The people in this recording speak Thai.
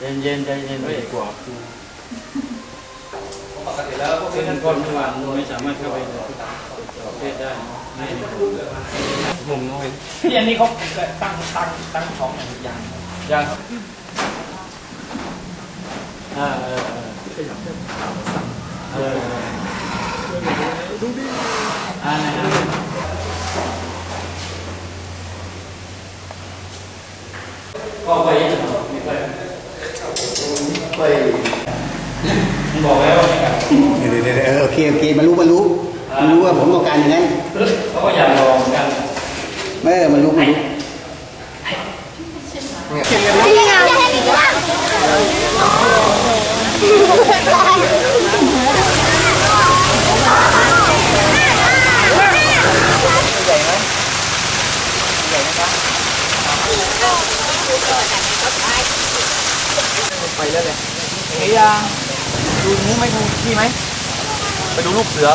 เย็นเย็นใจเย็นด้วยกว่าปกติแล้วพวกซึ่นี้งท่านก้อนเมื่อวานไม่สามารถเข้าไปในประเทศได้ไม่มุมน้อยที่อันนี้เขาตั้งตั้งตั้งท้องอย่างอย่างยากอ่าเออเออเออดูดิอ่าไหนอะก็ไปไม่ไป ไปมันบอกแล้วเดี๋ยวเดี๋ยวเกียวเออโอเคโอเคมารู้มารู้มารู้ว่าผมต้องการอย่างนั้นเขาก็อยากลองกันเม่มันรู้มันรู้ไป แล้วเลยเฮียดูงูไหมดูพี่ไหมไปดูลูกเสือ